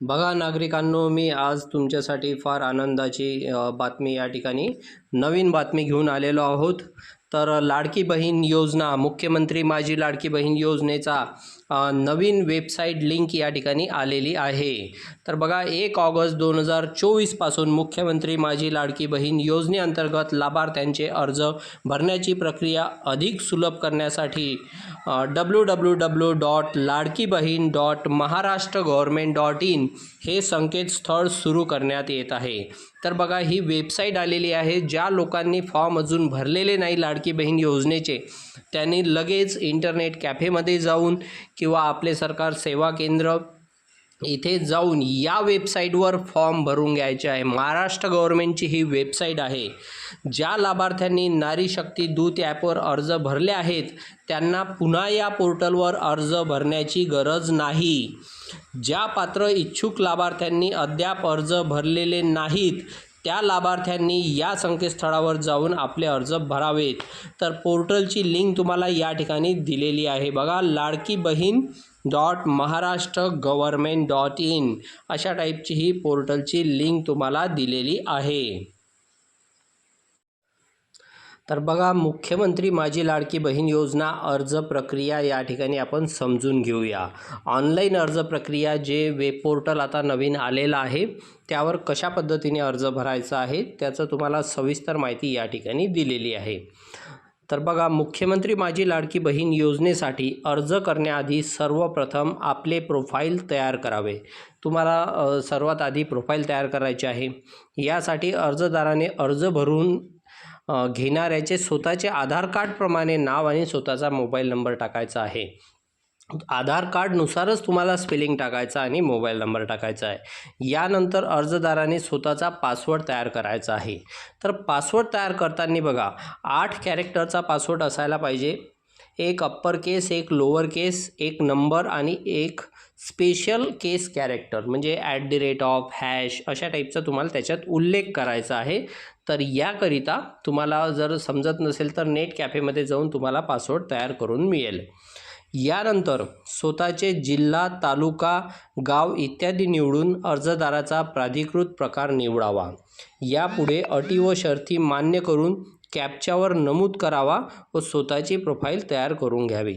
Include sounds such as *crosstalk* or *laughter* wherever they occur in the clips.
बघा नागरिकांनो मी आज तुमच्यासाठी फार आनंदाची बातमी या ठिकाणी नवीन बातमी घेऊन आलेलो आहोत. तर लाडकी बहीण योजना मुख्यमंत्री माझी लाडकी बहीण योजनेचा नवीन वेबसाईट लिंक या ठिकाणी आलेली आहे. तर बघा एक ऑगस्ट दोन हजार चोवीसपासून मुख्यमंत्री माझी लाडकी बहीण योजनेअंतर्गत लाभार्थ्यांचे अर्ज भरण्याची प्रक्रिया अधिक सुलभ करण्यासाठी W W W dot Ladki Bahin dot Maharashtra government dot in हे संकेतस्थळ सुरू करण्यात येत आहे. तर बघा ही वेबसाईट आलेली आहे. ज्या लोकांनी फॉर्म अजून भरलेले नाही लाडकी बहीण योजनेचे त्यांनी लगेच इंटरनेट कॅफेमध्ये जाऊन किंवा आपले सरकार सेवा केंद्र इथे जाऊन या वेबसाईटवर फॉर्म भरून घ्यायचे आहे. महाराष्ट्र गव्हर्मेंटची ही वेबसाईट आहे ज्या लाभार्थ्यांनी नारी शक्ती दूत ॲपवर अर्ज भरले आहेत त्यांना पुन्हा या पोर्टलवर अर्ज भरण्याची गरज नाही. ज्या पात्र इच्छुक लाभार्थ्यांनी अद्याप अर्ज भरलेले नाहीत त्या लाभार्थ्यांनी या संकेतस्थळावर जाऊन आपले अर्ज भरावेत. तर पोर्टलची लिंक तुम्हाला या ठिकाणी दिलेली आहे. बघा Ladki Bahin dot Maharashtra government dot in अशा टाईपची ही पोर्टलची लिंक तुम्हाला दिलेली आहे. तर बघा मुख्यमंत्री माझी लाडकी बहीण योजना अर्ज प्रक्रिया या ठिकाणी आपण समजून घेऊया. ऑनलाईन अर्ज प्रक्रिया जे वेब पोर्टल आता नवीन आलेलं आहे त्यावर कशा पद्धतीने अर्ज भरायचा आहे त्याचं तुम्हाला सविस्तर माहिती या ठिकाणी दिलेली आहे. तर बघा मुख्यमंत्री माझी लाडकी बहीण योजनेसाठी अर्ज करण्याआधी सर्वप्रथम आपले प्रोफाईल तयार करावे. तुम्हाला सर्वात आधी प्रोफाईल तयार करायचे आहे. यासाठी अर्जदाराने अर्ज भरून घेणाऱ्याचे स्वतःचे आधार कार्डप्रमाणे नाव आणि स्वतःचा मोबाईल नंबर टाकायचा आहे. आधार कार्डनुसारच तुम्हाला स्पेलिंग टाकायचं आणि मोबाईल नंबर टाकायचा आहे. यानंतर अर्जदाराने स्वतःचा पासवर्ड तयार करायचा आहे. तर पासवर्ड तयार करताना बघा आठ कॅरेक्टरचा पासवर्ड असायला पाहिजे. एक अप्पर केस एक लोअर केस एक नंबर आणि एक स्पेशल केस कॅरेक्टर म्हणजे at the rate of hash अशा टाईपचा तुम्हाला त्याच्यात उल्लेख करायचा आहे. तर याकरिता तुम्हाला जर समजत नसेल तर नेट कॅफेमध्ये जाऊन तुम्हाला पासवर्ड तयार करून मिळेल. यानंतर स्वतःचे जिल्हा तालुका गाव इत्यादी निवडून अर्जदाराचा प्राधिकृत प्रकार निवडावा. यापुढे अटी व शर्ती मान्य करून कॅपच्यावर नमूद करावा व स्वतःची प्रोफाईल तयार करून घ्यावी.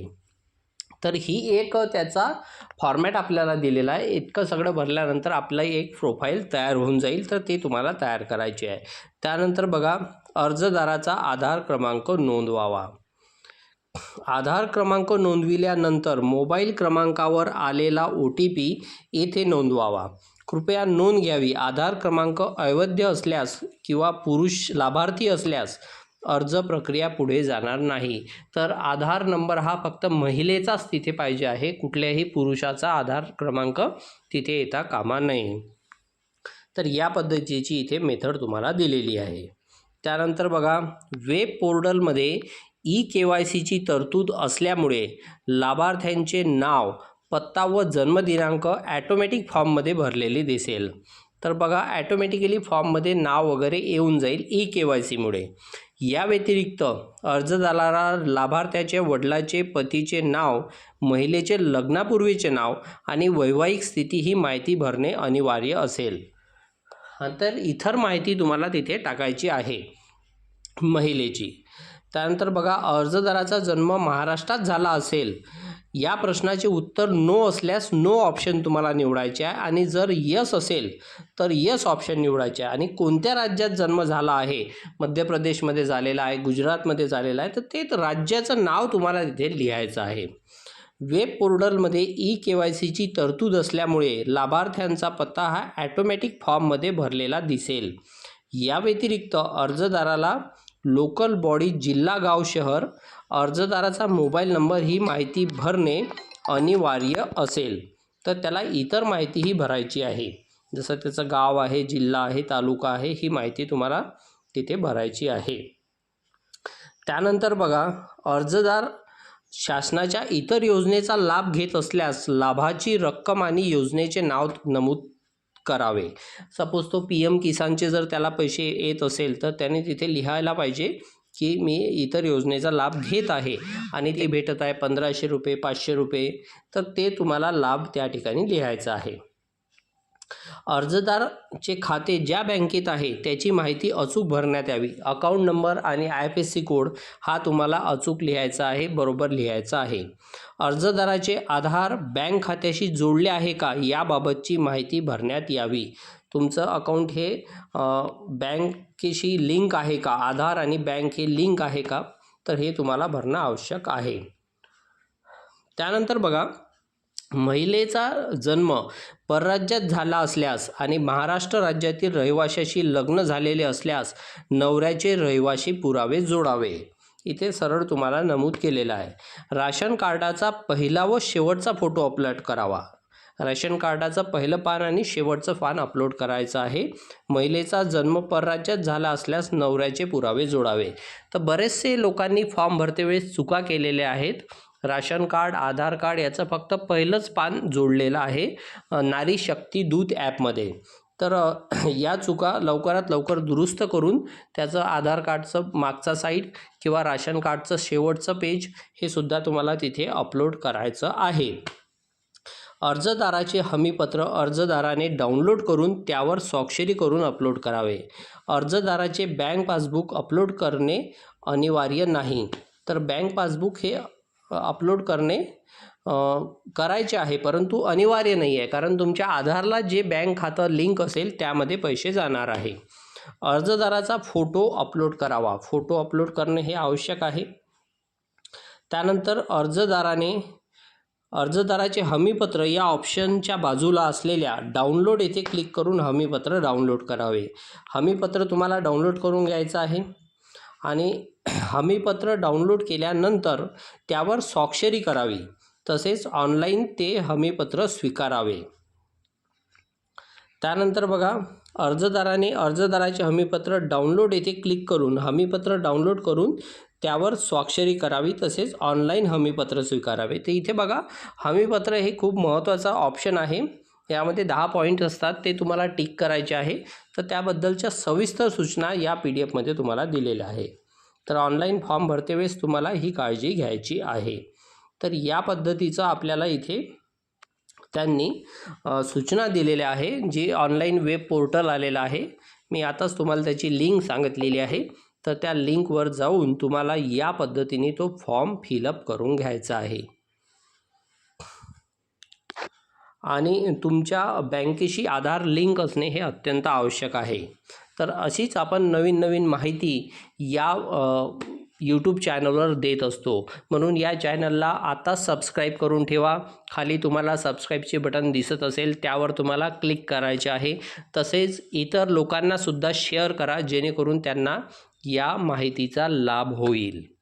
तर ही एक त्याचा फॉर्मॅट आपल्याला दिलेला आहे. इतकं सगळं भरल्यानंतर आपलं एक प्रोफाईल तयार होऊन जाईल. तर ते तुम्हाला तयार करायची आहे. त्यानंतर बघा अर्जदाराचा आधार क्रमांक नोंदवावा. आधार क्रमांक नोंदविल्यानंतर मोबाईल क्रमांकावर आलेला ओ टी पी येथे नोंदवावा. कृपया नोंद घ्यावी. आधार क्रमांक अवैध असल्यास किंवा पुरुष लाभार्थी असल्यास अर्ज प्रक्रिया पुढे जाणार नाही. तर आधार नंबर हा फक्त महिलेचाच तिथे पाहिजे आहे. कुठल्याही पुरुषाचा आधार क्रमांक तिथे येता कामा नये. तर या पद्धतीची इथे मेथड तुम्हाला दिलेली आहे. त्यानंतर बघा वेब पोर्टलमध्ये ई के वाय सीची तरतूद असल्यामुळे लाभार्थ्यांचे नाव पत्ता व जन्मदिनांक ॲटोमॅटिक फॉर्ममध्ये भरलेले दिसेल. तर बघा ॲटोमॅटिकली फॉर्ममध्ये नाव वगैरे येऊन जाईल ई के वाय सीमुळे. या व्यतिरिक्त अर्जदाराला लाभार्थ्याच्या वडिलाचे पतीचे नाव महिलेचे लग्नापूर्वीचे नाव आणि वैवाहिक स्थिती ही माहिती भरणे अनिवार्य असेल. तर इतर माहिती तुम्हाला तिथे टाकायची आहे. महिलेची. त्यानंतर बघा अर्जदाराचा जन्म महाराष्ट्रात झाला असेल. या प्रश्नाचे उत्तर नो असल्यास नो ऑप्शन तुम्हाला निवडायचे आहे. आणि जर यस असेल तर यस ऑप्शन निवडायचे आहे. आणि कोणत्या राज्यात जन्म झाला आहे? मध्य प्रदेशमध्ये झालेला आहे गुजरातमध्ये झालेला आहे. तर ते राज्याचं नाव तुम्हाला तिथे लिहायचं आहे. वेब पोर्टलमध्ये ई के वाय सीची तरतूद असल्यामुळे लाभार्थ्यांचा पत्ता हा ॲटोमॅटिक फॉर्ममध्ये भरलेला दिसेल. या व्यतिरिक्त अर्जदाराला लोकल बॉडी जिल्हा गाव शहर. अर्जदाराचा मोबाईल नंबर ही माहिती भरणे अनिवार्य असेल तर त्याला इतर माहितीही भरायची आहे. जसं त्याचं गाव आहे जिल्हा आहे तालुका आहे ही माहिती तुम्हाला तिथे भरायची आहे. त्यानंतर बघा अर्जदार शासनाच्या इतर योजनेचा लाभ घेत असल्यास लाभाची रक्कम आणि योजनेचे नाव नमूद करावे. सपोज तो पी एम किसानचे जर त्याला पैसे येत असेल तर त्याने तिथे लिहायला पाहिजे की मी इतर योजनेचा लाभ घेत आहे आणि ते भेटत आहे पंधराशे रुपये पाचशे रुपये तर ते तुम्हाला लाभ त्या ठिकाणी लिहायचा आहे. अर्जदाराचे खाते ज्या बँकेत आहे त्याची माहिती अचूक भरण्यात यावी. अकाउंट नंबर आणि I F S C code हा तुम्हाला अचूक लिहायचा आहे बरोबर लिहायचा आहे. अर्जदाराचे आधार बँक खात्याशी जोडले आहे का याबाबतची माहिती भरण्यात यावी. तुमचं अकाउंट हे बँकेशी लिंक आहे का आधार आणि बँक हे लिंक आहे का तर हे तुम्हाला भरणं आवश्यक आहे. त्यानंतर बघा महिलेचा जन्म परराज्यात झाला असल्यास आणि महाराष्ट्र राज्यातील रहिवाशाशी लग्न झालेले असल्यास नवऱ्याचे रहिवाशी पुरावे जोडावे. इथे सरळ तुम्हाला नमूद केलेलं आहे. राशन कार्डाचा पहिला व शेवटचा फोटो अपलोड करावा. राशन कार्डाचं पहिलं पान आणि शेवटचं पान अपलोड करायचं आहे. महिलेचा जन्म परराज्यात झाला असल्यास नवऱ्याचे पुरावे जोडावे. तर बरेचसे लोकांनी फॉर्म भरते वेळेस चुका केलेल्या आहेत. राशन कार्ड आधार कार्ड याचं फक्त पहिलंच पान जोडलेलं आहे नारी शक्ती दूत ॲपमध्ये. तर *clears throat* या चुका लवकरात लवकर दुरुस्त करून त्याचं आधार कार्डचं मागचा साईड किंवा राशन कार्डचं शेवटचं पेज हे सुद्धा तुम्हाला तिथे अपलोड करायचं आहे. अर्जदाराचे हमीपत्र अर्जदाराने डाउनलोड करून त्यावर स्वाक्षरी करून अपलोड करावे. अर्जदाराचे बँक पासबुक अपलोड करणे अनिवार्य नाही. तर बँक पासबुक हे अपलोड करणे करायचे आहे परंतु अनिवार्य नाही आहे कारण तुमच्या आधारला जे बँक खातं लिंक असेल त्यामध्ये पैसे जाणार आहे. अर्जदाराचा फोटो अपलोड करावा. फोटो अपलोड करणे हे आवश्यक आहे. त्यानंतर अर्जदाराने अर्जदाराचे हमीपत्र या ऑप्शनच्या बाजूला असलेल्या डाउनलोड येथे क्लिक करून हमीपत्र डाउनलोड करावे. हमीपत्र तुम्हाला डाउनलोड करून घ्यायचं आहे. आणि हमीपत्र डाउनलोड केल्यानंतर त्यावर स्वाक्षरी करावी. तसेच ऑनलाईन ते हमीपत्र स्वीकारावे. त्यानंतर बघा अर्जदाराने अर्जदाराचे हमीपत्र डाउनलोड येथे क्लिक करून हमीपत्र डाउनलोड करून त्यावर स्वाक्षरी करावी तसेच ऑनलाईन हमीपत्र स्वीकारावे. तर इथे बघा हमीपत्र हे खूप महत्त्वाचा ऑप्शन आहे. यामध्ये दहा पॉईंट असतात ते तुम्हाला टिक करायचे आहे. तर त्याबद्दलच्या सविस्तर सूचना या पी डी एफमध्ये तुम्हाला दिलेल्या आहे तर ऑनलाईन फॉर्म भरते वेळेस तुम्हाला ही काळजी घ्यायची आहे. तर या पद्धतीचं आपल्याला इथे त्यांनी सूचना दिलेल्या आहे जे ऑनलाईन वेब पोर्टल आलेलं आहे. मी आताच तुम्हाला त्याची लिंक सांगितलेली आहे. तर त्या लिंकवर जाऊन तुम्हाला या पद्धतीने तो फॉर्म फिलअप करून घ्यायचा आहे. आणि तुमच्या बँकेशी आधार लिंक असणे हे अत्यंत आवश्यक आहे. तर अशीच आपण नवीन नवीन माहिती या यूट्यूब चॅनलवर देत असतो. म्हणून या चॅनलला आता सबस्क्राईब करून ठेवा. खाली तुम्हाला सबस्क्राईबचे बटन दिसत असेल त्यावर तुम्हाला क्लिक करायचे आहे. तसेच इतर लोकांनासुद्धा शेअर करा जेणेकरून त्यांना या माहितीचा लाभ होईल.